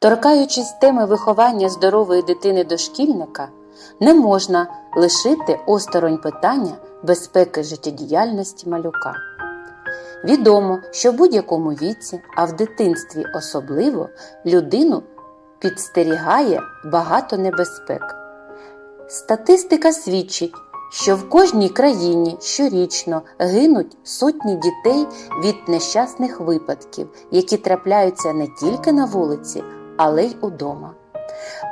Торкаючись теми виховання здорової дитини дошкільника, не можна лишити осторонь питання безпеки життєдіяльності малюка. Відомо, що в будь-якому віці, а в дитинстві особливо, людину підстерігає багато небезпек. Статистика свідчить, що в кожній країні щорічно гинуть сотні дітей від нещасних випадків, які трапляються не тільки на вулиці, але й удома.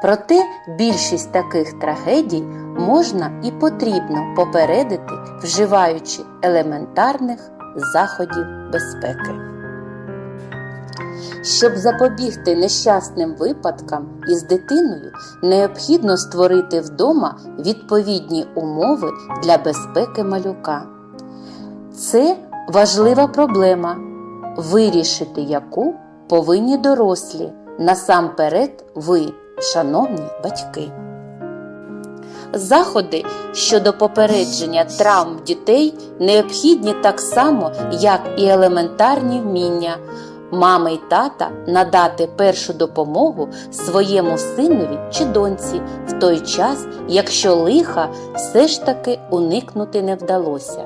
Проте більшість таких трагедій можна і потрібно попередити, вживаючи елементарних заходів безпеки. Щоб запобігти нещасним випадкам із дитиною, необхідно створити вдома відповідні умови для безпеки малюка. Це важлива проблема, вирішити яку повинні дорослі, насамперед ви, шановні батьки. Заходи щодо попередження травм дітей необхідні так само, як і елементарні вміння мами й тата надати першу допомогу своєму синові чи доньці в той час, якщо лиха все ж таки уникнути не вдалося.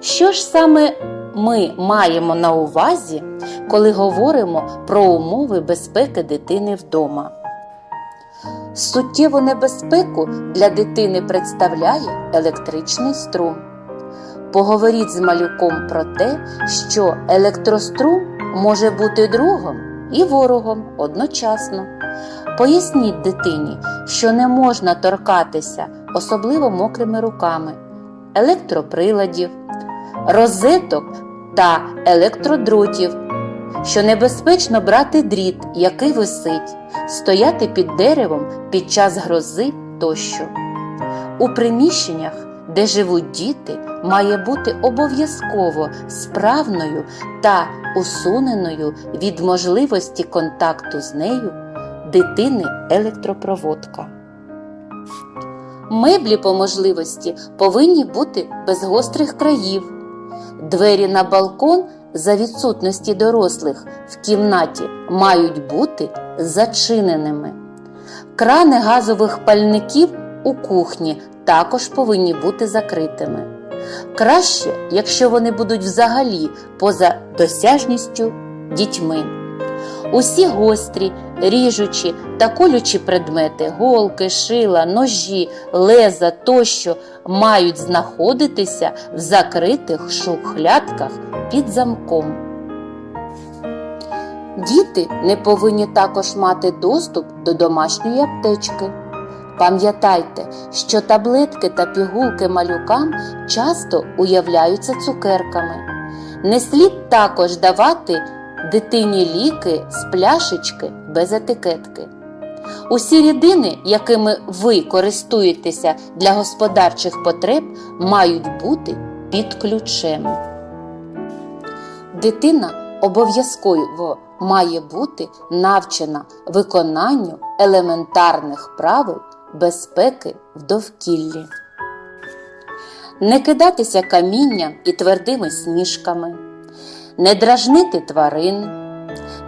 Що ж саме ми маємо на увазі, коли говоримо про умови безпеки дитини вдома? Суттєву небезпеку для дитини представляє електричний струм. Поговоріть з малюком про те, що електрострум може бути другом і ворогом одночасно. Поясніть дитині, що не можна торкатися, особливо мокрими руками, електроприладів, розеток та електродротів, що небезпечно брати дріт, який висить, стояти під деревом під час грози тощо. У приміщеннях, де живуть діти, має бути обов'язково справною та усуненою від можливості контакту з нею дитини електропроводка. Меблі по можливості повинні бути без гострих країв. Двері на балкон за відсутності дорослих в кімнаті мають бути зачиненими. Крани газових пальників у кухні також повинні бути закритими. Краще, якщо вони будуть взагалі поза досяжністю дітьми. Усі гострі, ріжучі та колючі предмети, голки, шила, ножі, леза тощо мають знаходитися в закритих шухлядках під замком. Діти не повинні також мати доступ до домашньої аптечки. Пам'ятайте, що таблетки та пігулки малюкам часто уявляються цукерками. Не слід також давати дитині ліки з пляшечки без етикетки. Усі рідини, якими ви користуєтеся для господарчих потреб, мають бути під ключем. Дитина обов'язково має бути навчена виконанню елементарних правил безпеки в довкіллі. Не кидатися камінням і твердими сніжками, не дражнити тварин,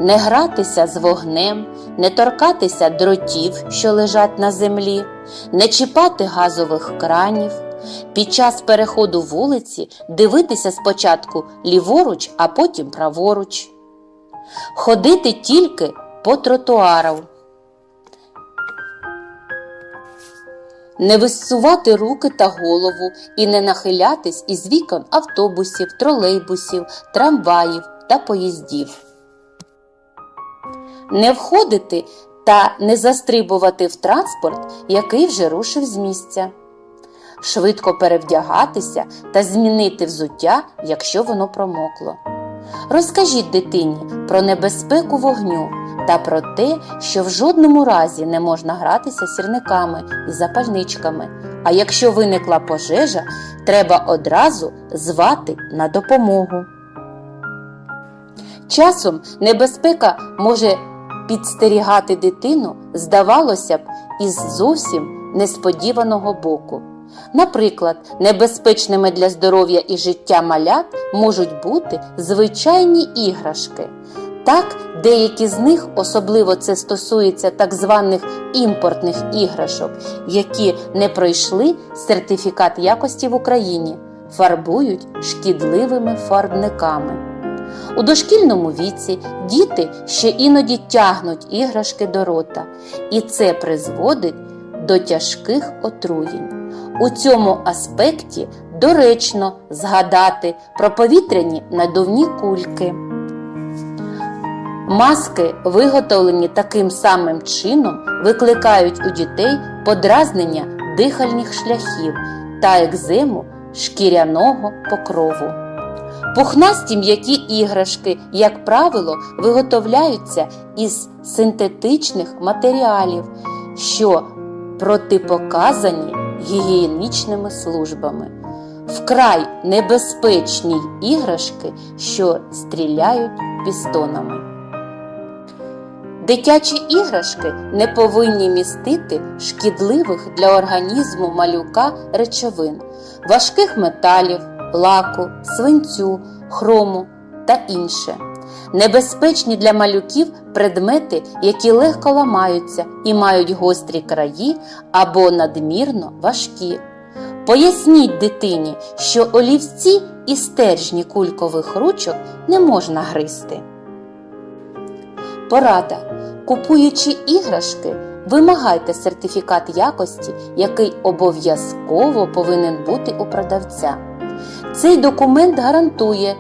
не гратися з вогнем, не торкатися дротів, що лежать на землі, не чіпати газових кранів. Під час переходу вулиці дивитися спочатку ліворуч, а потім праворуч. Ходити тільки по тротуару. Не висувати руки та голову і не нахилятись із вікон автобусів, тролейбусів, трамваїв та поїздів. Не входити та не застрибувати в транспорт, який вже рушив з місця. Швидко перевдягатися та змінити взуття, якщо воно промокло. Розкажіть дитині про небезпеку вогню та про те, що в жодному разі не можна гратися сірниками і запальничками. А якщо виникла пожежа, треба одразу звати на допомогу. Часом небезпека може підстерігати дитину, здавалося б, із зовсім несподіваного боку. Наприклад, небезпечними для здоров'я і життя малят можуть бути звичайні іграшки, Так, деякі з них, особливо це стосується так званих імпортних іграшок, які не пройшли сертифікат якості в Україні, фарбують шкідливими фарбниками. У дошкільному віці діти ще іноді тягнуть іграшки до рота, і це призводить до тяжких отруєнь. У цьому аспекті доречно згадати про повітряні надувні кульки. Маски, виготовлені таким самим чином, викликають у дітей подразнення дихальних шляхів та екзему шкіряного покрову. Пухнасті м'які іграшки, як правило, виготовляються із синтетичних матеріалів, що протипоказані гігієнічними службами. Вкрай небезпечні іграшки, що стріляють пістонами. Дитячі іграшки не повинні містити шкідливих для організму малюка речовин, важких металів, лаку, свинцю, хрому та інше. Небезпечні для малюків предмети, які легко ламаються і мають гострі краї або надмірно важкі. Поясніть дитині, що олівці і стержні кулькових ручок не можна гризти. Порада. Купуючи іграшки, вимагайте сертифікат якості, який обов'язково повинен бути у продавця. Цей документ гарантує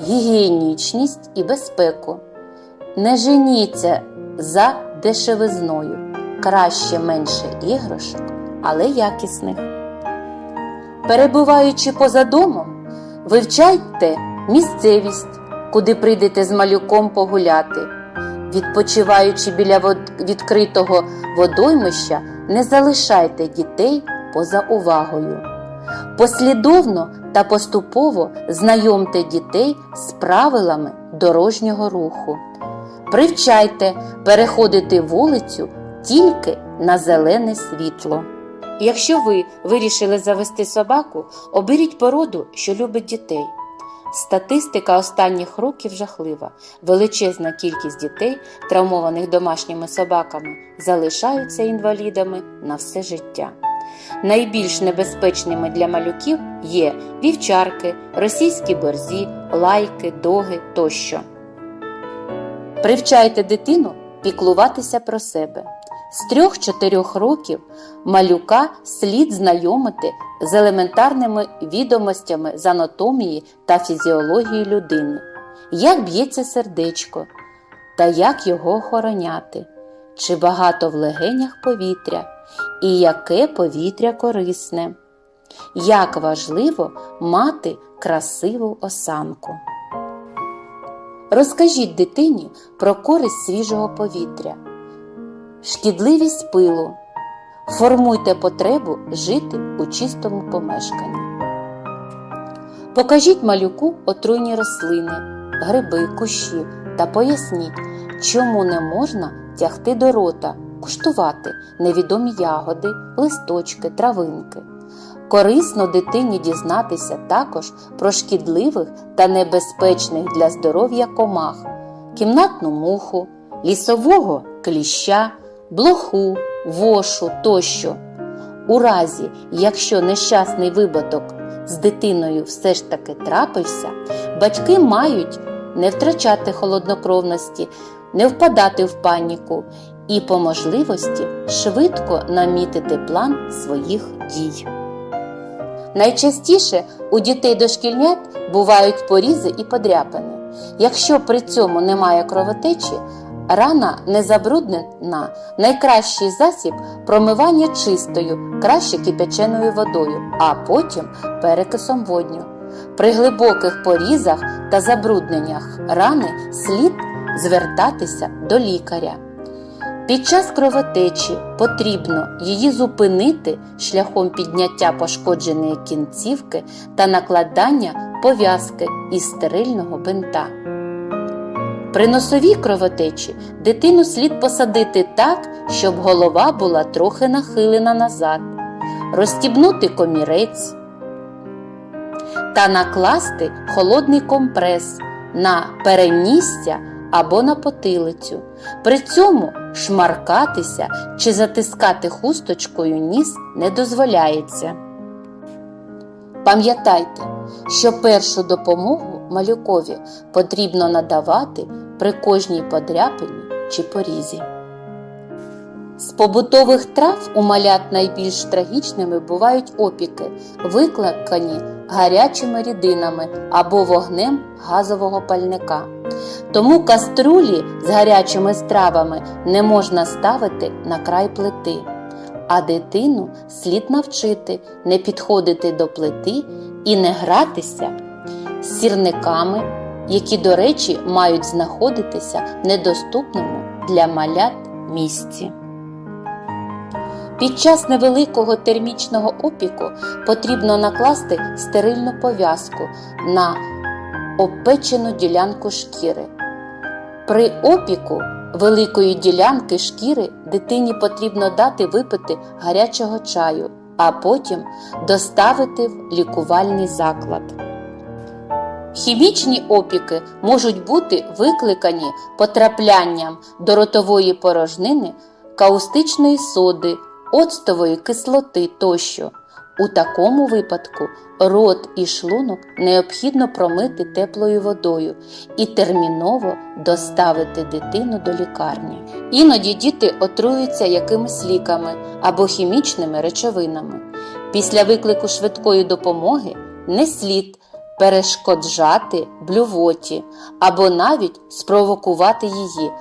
гігієнічність і безпеку. Не женіться за дешевизною. Краще менше іграшок, але якісних. Перебуваючи поза домом, вивчайте місцевість, куди прийдете з малюком погуляти. Відпочиваючи біля відкритого водоймища, не залишайте дітей поза увагою. Послідовно та поступово знайомте дітей з правилами дорожнього руху. Привчайте переходити вулицю тільки на зелене світло. Якщо ви вирішили завести собаку, оберіть породу, що любить дітей. Статистика останніх років жахлива. Величезна кількість дітей, травмованих домашніми собаками, залишаються інвалідами на все життя. Найбільш небезпечними для малюків є вівчарки, російські борзі, лайки, доги тощо. Привчайте дитину піклуватися про себе. З 3-4 років малюка слід знайомити з елементарними відомостями з анатомії та фізіології людини, як б'ється сердечко та як його охороняти, чи багато в легенях повітря, і яке повітря корисне, як важливо мати красиву осанку. Розкажіть дитині про користь свіжого повітря, шкідливість пилу. Формуйте потребу жити у чистому помешканні. Покажіть малюку отруйні рослини, гриби, кущі та поясніть, чому не можна тягти до рота, куштувати невідомі ягоди, листочки, травинки. Корисно дитині дізнатися також про шкідливих та небезпечних для здоров'я комах, кімнатну муху, лісового кліща, блоху, вошу тощо. У разі, якщо нещасний випадок з дитиною все ж таки трапився, батьки мають не втрачати холоднокровності, не впадати в паніку і по можливості швидко намітити план своїх дій. Найчастіше у дітей дошкільнят бувають порізи і подряпини. Якщо при цьому немає кровотечі, рана не забруднена, найкращий засіб промивання чистою, краще кипяченою водою, а потім перекисом водню. При глибоких порізах та забрудненнях рани слід звертатися до лікаря. Під час кровотечі потрібно її зупинити шляхом підняття пошкодженої кінцівки та накладання пов'язки із стерильного бинта. При носовій кровотечі дитину слід посадити так, щоб голова була трохи нахилена назад, розстібнути комірець та накласти холодний компрес на перенісся або на потилицю. При цьому шмаркатися чи затискати хусточкою ніс не дозволяється. Пам'ятайте, що першу допомогу малюкові потрібно надавати при кожній подряпині чи порізі. З побутових трав у малят найбільш трагічними бувають опіки, викликані гарячими рідинами або вогнем газового пальника. Тому каструлі з гарячими стравами не можна ставити на край плити, а дитину слід навчити не підходити до плити і не гратися з сірниками, які, до речі, мають знаходитися в недоступному для малят місці. Під час невеликого термічного опіку потрібно накласти стерильну пов'язку на опечену ділянку шкіри. При опіку великої ділянки шкіри дитині потрібно дати випити гарячого чаю, а потім доставити в лікувальний заклад. Хімічні опіки можуть бути викликані потраплянням до ротової порожнини каустичної соди, оцтової кислоти тощо. У такому випадку рот і шлунок необхідно промити теплою водою і терміново доставити дитину до лікарні. Іноді діти отруються якимись ліками або хімічними речовинами. Після виклику швидкої допомоги не слід перешкоджати блювоті або навіть спровокувати її,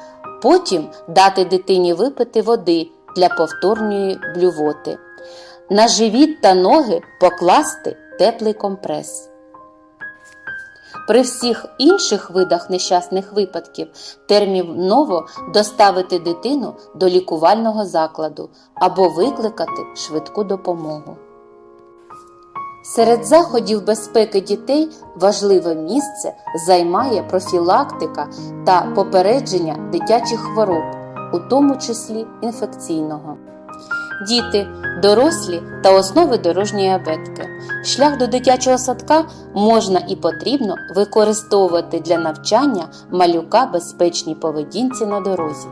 потім дати дитині випити води для повторної блювоти. На живіт та ноги покласти теплий компрес. При всіх інших видах нещасних випадків терміново доставити дитину до лікувального закладу або викликати швидку допомогу. Серед заходів безпеки дітей важливе місце займає профілактика та попередження дитячих хвороб, у тому числі інфекційного. Діти, дорослі та основи дорожньої абетки. Шлях до дитячого садка можна і потрібно використовувати для навчання малюка безпечній поведінці на дорозі.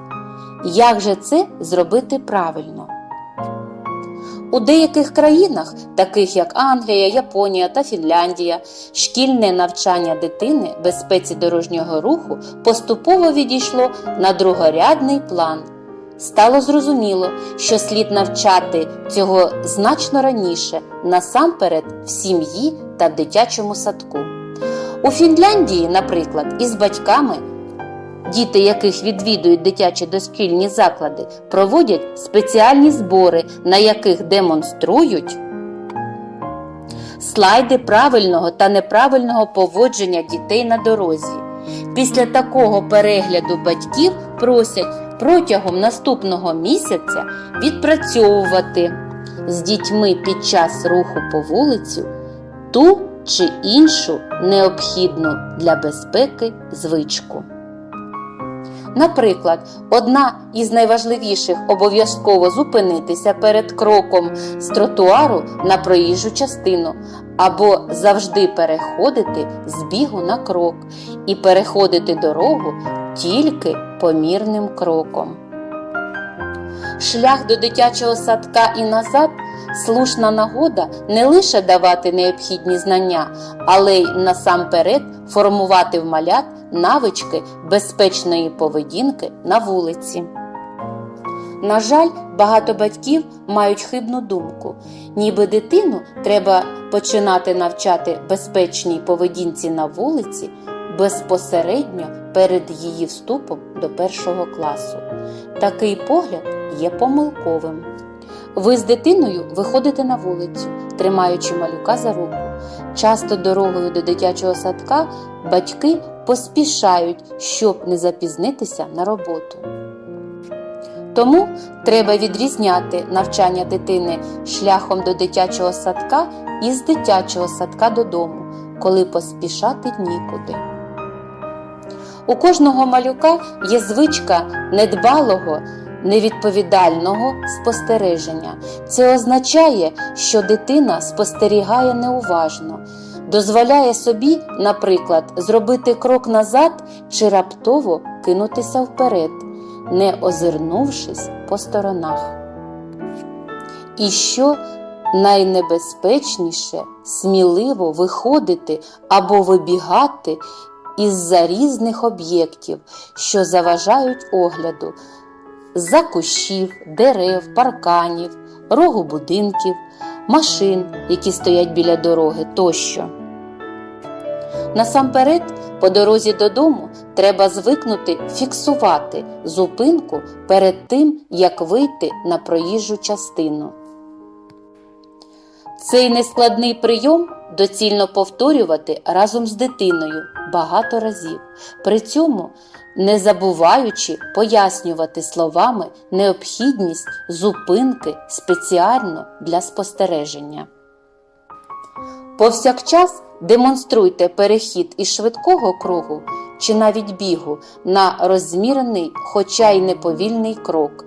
Як же це зробити правильно? У деяких країнах, таких як Англія, Японія та Фінляндія, шкільне навчання дитини безпеці дорожнього руху поступово відійшло на другорядний план. Стало зрозуміло, що слід навчати цього значно раніше, насамперед в сім'ї та в дитячому садку. У Фінляндії, наприклад, із батьками, діти яких відвідують дитячі дошкільні заклади, проводять спеціальні збори, на яких демонструють слайди правильного та неправильного поводження дітей на дорозі. Після такого перегляду батьків просять протягом наступного місяця відпрацьовувати з дітьми під час руху по вулицю ту чи іншу необхідну для безпеки звичку. Наприклад, одна із найважливіших обов'язково зупинитися перед кроком з тротуару на проїжджу частину або завжди переходити з бігу на крок і переходити дорогу тільки помірним кроком. Шлях до дитячого садка і назад слушна нагода не лише давати необхідні знання, але й насамперед формувати в малят навички безпечної поведінки на вулиці. На жаль, багато батьків мають хибну думку, ніби дитину треба починати навчати безпечній поведінці на вулиці безпосередньо перед її вступом до першого класу. Такий погляд є помилковим. Ви з дитиною виходите на вулицю, тримаючи малюка за руку. Часто дорогою до дитячого садка батьки поспішають, щоб не запізнитися на роботу. Тому треба відрізняти навчання дитини шляхом до дитячого садка і з дитячого садка додому, коли поспішати нікуди. У кожного малюка є звичка недбалого, невідповідального спостереження. Це означає, що дитина спостерігає неуважно, дозволяє собі, наприклад, зробити крок назад чи раптово кинутися вперед, не озирнувшись по сторонах. І що найнебезпечніше сміливо виходити або вибігати із-за різних об'єктів, що заважають огляду, за кущів, дерев, парканів, рогу будинків, машин, які стоять біля дороги тощо. Насамперед, по дорозі додому треба звикнути фіксувати зупинку перед тим, як вийти на проїжджу частину. Цей нескладний прийом доцільно повторювати разом з дитиною багато разів, при цьому не забуваючи пояснювати словами необхідність зупинки спеціально для спостереження. Повсякчас демонструйте перехід із швидкого кругу чи навіть бігу на розмірений, хоча й неповільний крок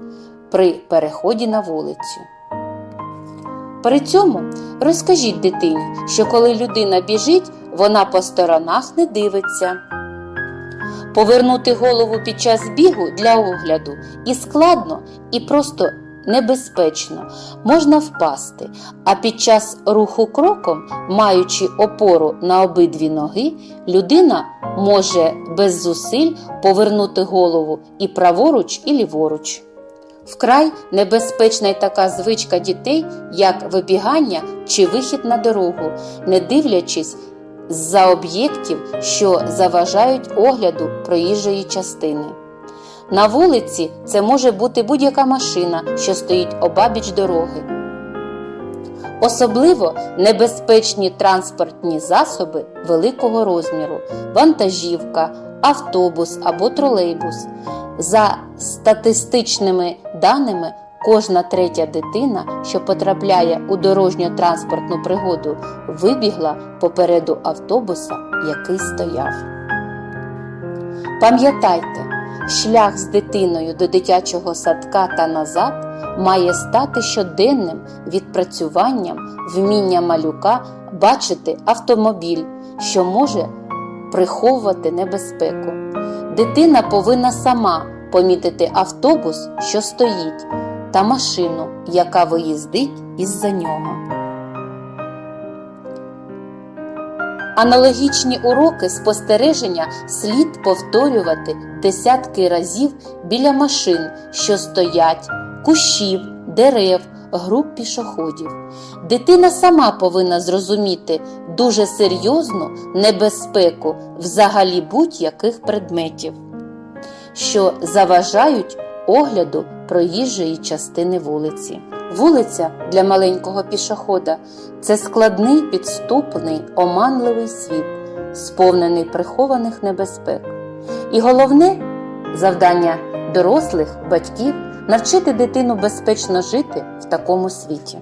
при переході на вулицю. При цьому розкажіть дитині, що коли людина біжить, вона по сторонах не дивиться. Повернути голову під час бігу для огляду і складно, і просто небезпечно можна впасти, а під час руху кроком, маючи опору на обидві ноги, людина може без зусиль повернути голову і праворуч, і ліворуч. Вкрай небезпечна й така звичка дітей, як вибігання чи вихід на дорогу, не дивлячись з-за об'єктів, що заважають огляду проїжджої частини. На вулиці це може бути будь-яка машина, що стоїть обабіч дороги. Особливо небезпечні транспортні засоби великого розміру, вантажівка, автобус або тролейбус. За статистичними даними, кожна третя дитина, що потрапляє у дорожньо-транспортну пригоду, вибігла попереду автобуса, який стояв. Пам'ятайте, шлях з дитиною до дитячого садка та назад має стати щоденним відпрацюванням вміння малюка бачити автомобіль, що може приховувати небезпеку. Дитина повинна сама помітити автобус, що стоїть, та машину, яка виїздить із-за нього. Аналогічні уроки спостереження слід повторювати десятки разів біля машин, що стоять, кущів, дерев, груп пішоходів. Дитина сама повинна зрозуміти дуже серйозну небезпеку взагалі будь-яких предметів, що заважають огляду проїжджої частини вулиці. Вулиця для маленького пішохода це складний, підступний, оманливий світ, сповнений прихованих небезпек. І головне завдання дорослих, батьків навчити дитину безпечно жити в такому світі.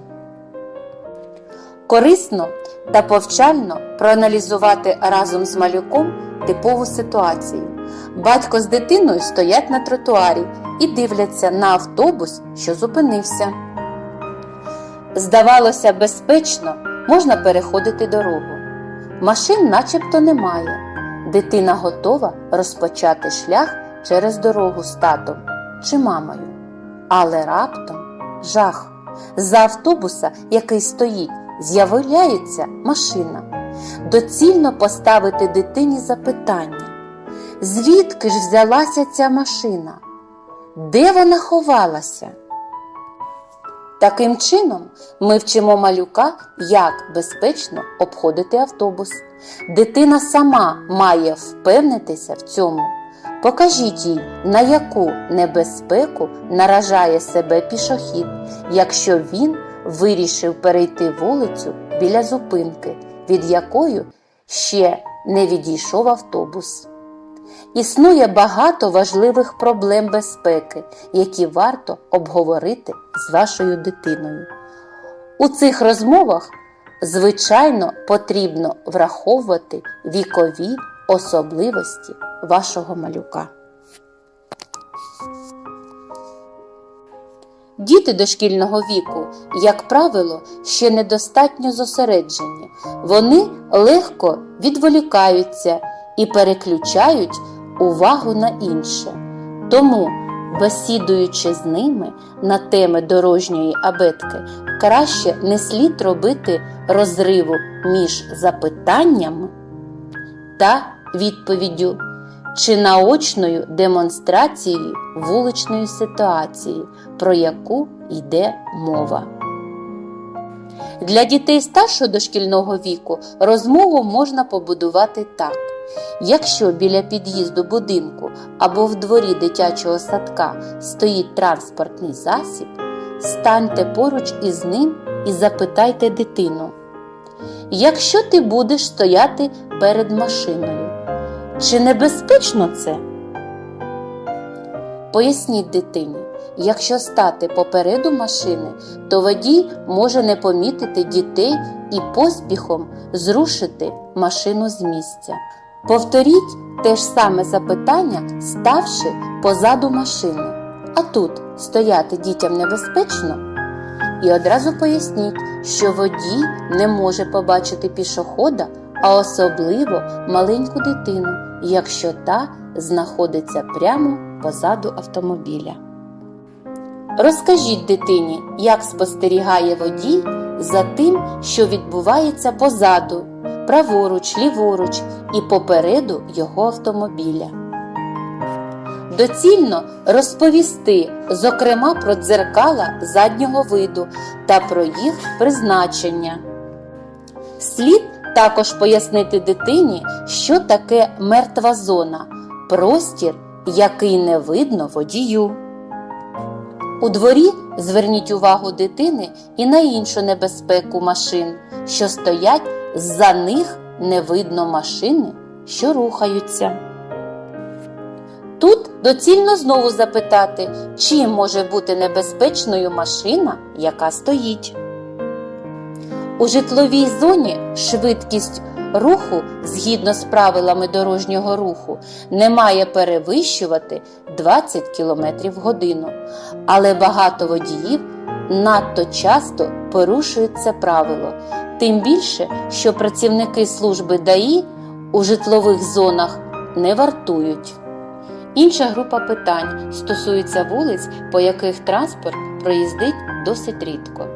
Корисно та повчально проаналізувати разом з малюком типову ситуацію. Батько з дитиною стоять на тротуарі і дивляться на автобус, що зупинився. Здавалося, безпечно можна переходити дорогу. Машин начебто немає. Дитина готова розпочати шлях через дорогу з татом чи мамою. Але раптом жах. За автобуса, який стоїть, з'являється машина. Доцільно поставити дитині запитання, звідки ж взялася ця машина? Де вона ховалася? Таким чином, ми вчимо малюка, як безпечно обходити автобус. Дитина сама має впевнитися в цьому. Покажіть їй, на яку небезпеку наражає себе пішохід, якщо він вирішив перейти вулицю біля зупинки, від якої ще не відійшов автобус. Існує багато важливих проблем безпеки, які варто обговорити з вашою дитиною. У цих розмовах, звичайно, потрібно враховувати вікові особливості вашого малюка. Діти дошкільного віку, як правило, ще недостатньо зосереджені. Вони легко відволікаються і переключають увагу на інше. Тому, бесідуючи з ними на теми дорожньої абетки, краще не слід робити розриву між запитанням та відповіддю чи наочною демонстрацією вуличної ситуації, про яку йде мова. Для дітей старшого дошкільного віку розмову можна побудувати так. Якщо біля під'їзду будинку або в дворі дитячого садка стоїть транспортний засіб, станьте поруч із ним і запитайте дитину. Якщо ти будеш стояти перед машиною, чи небезпечно це? Поясніть дитині, якщо стати попереду машини, то водій може не помітити дітей і поспіхом зрушити машину з місця. Повторіть те ж саме запитання, ставши позаду машини. А тут стояти дітям небезпечно? І одразу поясніть, що водій не може побачити пішохода, а особливо маленьку дитину, якщо та знаходиться прямо позаду автомобіля. Розкажіть дитині, як спостерігає водій за тим, що відбувається позаду, праворуч, ліворуч і попереду його автомобіля. Доцільно розповісти, зокрема, про дзеркала заднього виду та про їх призначення. Слід також пояснити дитині, що таке мертва зона простір, який не видно водію. У дворі зверніть увагу дитини і на іншу небезпеку машин, що стоять за них не видно машини, що рухаються. Тут доцільно знову запитати, чим може бути небезпечною машина, яка стоїть. У житловій зоні швидкість руху згідно з правилами дорожнього руху не має перевищувати 20 км в годину, але багато водіїв надто часто порушують це правило, тим більше, що працівники служби ДАІ у житлових зонах не вартують. Інша група питань стосується вулиць, по яких транспорт проїздить досить рідко.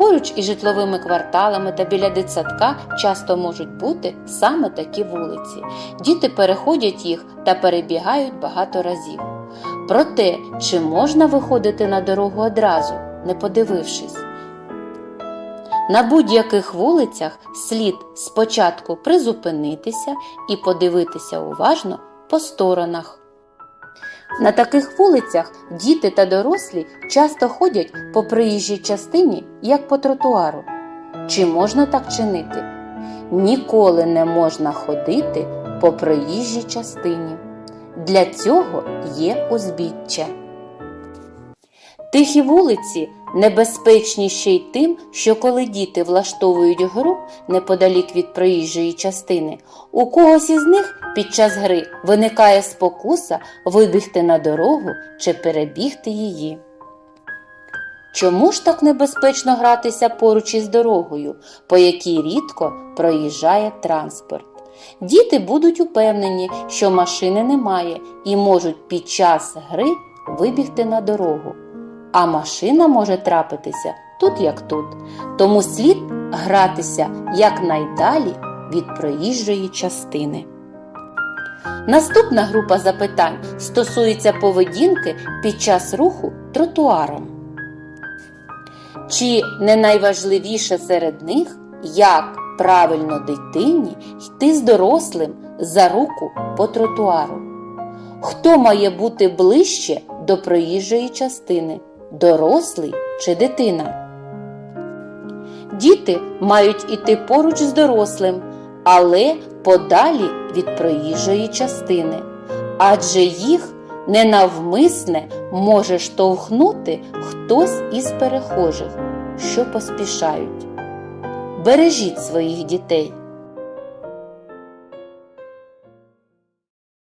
Поруч із житловими кварталами та біля дитсадка часто можуть бути саме такі вулиці. Діти переходять їх та перебігають багато разів. Проте, чи можна виходити на дорогу одразу, не подивившись? На будь-яких вулицях слід спочатку призупинитися і подивитися уважно по сторонах. На таких вулицях діти та дорослі часто ходять по проїжджій частині, як по тротуару. Чи можна так чинити? Ніколи не можна ходити по проїжджій частині. Для цього є узбіччя. Тихі вулиці небезпечні ще й тим, що коли діти влаштовують гру неподалік від проїжджої частини, у когось із них під час гри виникає спокуса вибігти на дорогу чи перебігти її. Чому ж так небезпечно гратися поруч із дорогою, по якій рідко проїжджає транспорт? Діти будуть упевнені, що машини немає і можуть під час гри вибігти на дорогу. А машина може трапитися тут як тут, тому слід гратися якнайдалі від проїжджої частини. Наступна група запитань стосується поведінки під час руху тротуаром. Чи не найважливіше серед них, як правильно дитині йти з дорослим за руку по тротуару? Хто має бути ближче до проїжджої частини? Дорослий чи дитина? Діти мають іти поруч з дорослим, але подалі від проїжджої частини, адже їх ненавмисне може штовхнути хтось із перехожих, що поспішають. Бережіть своїх дітей.